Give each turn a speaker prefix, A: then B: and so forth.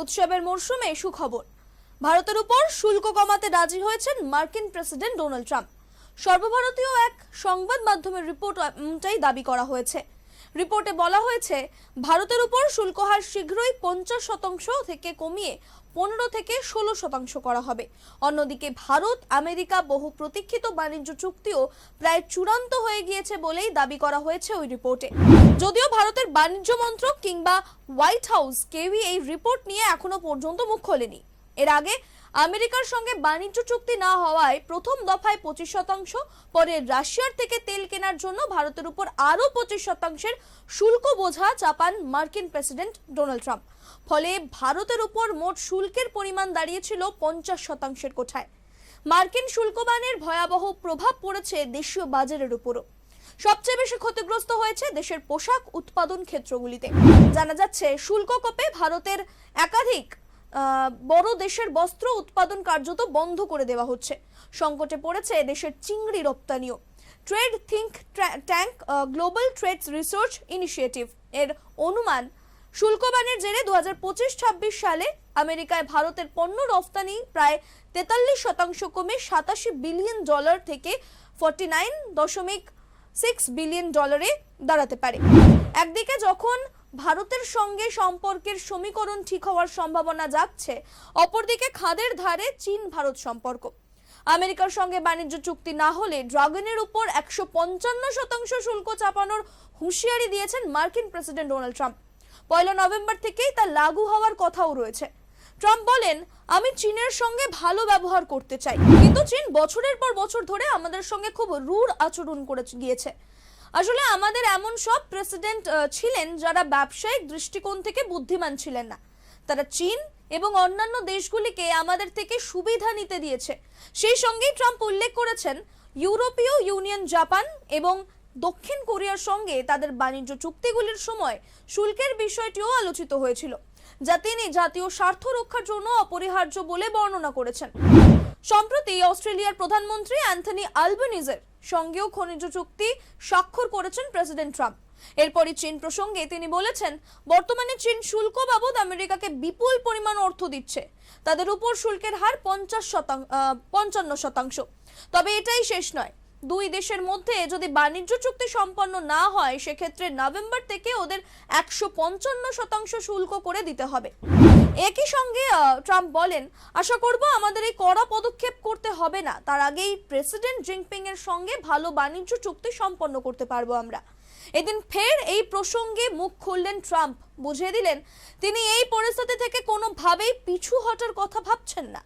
A: উৎসবের মরশুমে সুখবর। ভারতের উপর শুল্ক কমাতে রাজি হয়েছেন মার্কিন প্রেসিডেন্ট ডোনাল্ড ট্রাম্প। সর্বভারতীয় এক সংবাদ মাধ্যমের রিপোর্ট এমনটাই দাবি করা হয়েছে। রিপোর্টে বলা হয়েছে, ভারতের উপর শুল্ক হার শীঘ্রই পঞ্চাশ শতাংশ থেকে কমিয়ে পনেরো থেকে ষোলো শতাংশ করা হবে। অন্যদিকে ভারত, আমেরিকা বহু প্রতীক্ষিত বাণিজ্য চুক্তিও প্রায় চূড়ান্ত হয়ে গিয়েছে বলেই দাবি করা হয়েছে ওই রিপোর্টে। যদিও ভারতের বাণিজ্য মন্ত্রক কিংবা হোয়াইট হাউস কেউই এই রিপোর্ট নিয়ে এখনও পর্যন্ত মুখ খোলেনি। এর আগে আমেরিকার সঙ্গে বাণিজ্য চুক্তি না হওয়ায় প্রথম দফায় পঁচিশ শতাংশ, পরে রাশিয়ার থেকে তেল কেনার জন্য ভারতের উপর আরও পঁচিশ শতাংশের শুল্ক বোঝা চাপান মার্কিন প্রেসিডেন্ট ডোনাল্ড ট্রাম্প। ফলে ভারতের উপর মোট শুল্কের পরিমাণ দাঁড়িয়েছিল পঞ্চাশ শতাংশের কোঠায়। মার্কিন শুল্কবানের ভয়াবহ প্রভাব পড়েছে দেশীয় বাজারের উপরও। সবচেয়ে বেশি ক্ষতিগ্রস্ত হয়েছে দেশের পোশাক উৎপাদন ক্ষেত্রগুলিতে। জানা যাচ্ছে, শুল্ক কোপে ভারতের একাধিক বড় দেশের বস্ত্র উৎপাদন কার্যত বন্ধ করে দেওয়া হচ্ছে। সংকটে পড়েছে দেশের চিংড়ি রপ্তানিও। Trade think tank Global Trade Research Initiative এর অনুমান, শুল্কবানের জেরে দু হাজার পঁচিশ ছাব্বিশ সালে আমেরিকায় ভারতের পণ্য রফতানি প্রায় তেতাল্লিশ শতাংশ কমে সাতাশি বিলিয়ন ডলার থেকে ফর্টি নাইন দশমিক সিক্স বিলিয়ন ডলারে দাঁড়াতে পারে। একদিকে যখন ভারতের সঙ্গে সম্পর্কের সমীকরণ ঠিক হওয়ার সম্ভাবনা যাচ্ছে, অপরদিকে খাদের ধারে চীন ভারত সম্পর্ক। আমেরিকার সঙ্গে বাণিজ্য চুক্তি না হলে ড্রাগনের উপর একশো পঞ্চান্ন শতাংশ শুল্ক চাপানোর হুঁশিয়ারি দিয়েছেন মার্কিন প্রেসিডেন্ট ডোনাল্ড ট্রাম্প। পয়লা নভেম্বর থেকেই তা লাগু হওয়ার কথাও রয়েছে। ট্রাম্প বলেন, আমি চীনের সঙ্গে ভালো ব্যবহার করতে চাই। কিন্তু চীন বছরের পর বছর ধরে আমাদের সঙ্গে খুব রূঢ় আচরণ করে গিয়েছে। আসলে আমাদের এমন সব প্রেসিডেন্ট ছিলেন যারা ব্যবসায়িক দৃষ্টিকোণ থেকে বুদ্ধিমান ছিলেন না। তারা চীন এবং অন্যান্য দেশগুলিকে আমাদের থেকে সুবিধা নিতে দিয়েছে। সেই সঙ্গেই ট্রাম্প উল্লেখ করেছেন, ইউরোপীয় ইউনিয়ন জাপান এবং দক্ষিণ কোরিয়ার সঙ্গে তাদের বাণিজ্য চুক্তিগুলির সময় শুল্কের বিষয়টিও আলোচিত হয়েছিল। যা তিনি জাতীয় স্বার্থ রক্ষার জন্য অপরিহার্য বলে বর্ণনা করেছেন। সম্প্রতি অস্ট্রেলিয়ার প্রধানমন্ত্রী অ্যান্থনি আলবেনিজের সঙ্গেও খনিজ চুক্তি স্বাক্ষর করেছেন প্রেসিডেন্ট ট্রাম্প। এরপরই চীন প্রসঙ্গে তিনি বলেছেন, বর্তমানে চীন শুল্ক বাবদ আমেরিকাকে বিপুল পরিমাণ অর্থ দিচ্ছে। তাদের উপর শুল্কের হার পঞ্চাশ শতাংশ পঞ্চান্ন শতাংশ। তবে এটাই শেষ নয়। দুই দেশের মধ্যে যদি বাণিজ্য চুক্তি সম্পন্ন না হয়, সেক্ষেত্রে নভেম্বর থেকে ওদের একশো পঞ্চান্ন শতাংশ শুল্ক করে দিতে হবে। একই সঙ্গে ট্রাম্প বলেন, আশা করব আমাদের এই কড়া পদক্ষেপ করতে হবে না। তার আগেই প্রেসিডেন্ট জিনপিং এর সঙ্গে ভালো বাণিজ্য চুক্তি সম্পন্ন করতে পারব আমরা। এদিন ফের এই প্রসঙ্গে মুখ খুললেন ট্রাম্প। বুঝিয়ে দিলেন, তিনি এই পরিস্থিতি থেকে কোনোভাবেই পিছু হটার কথা ভাবছেন না।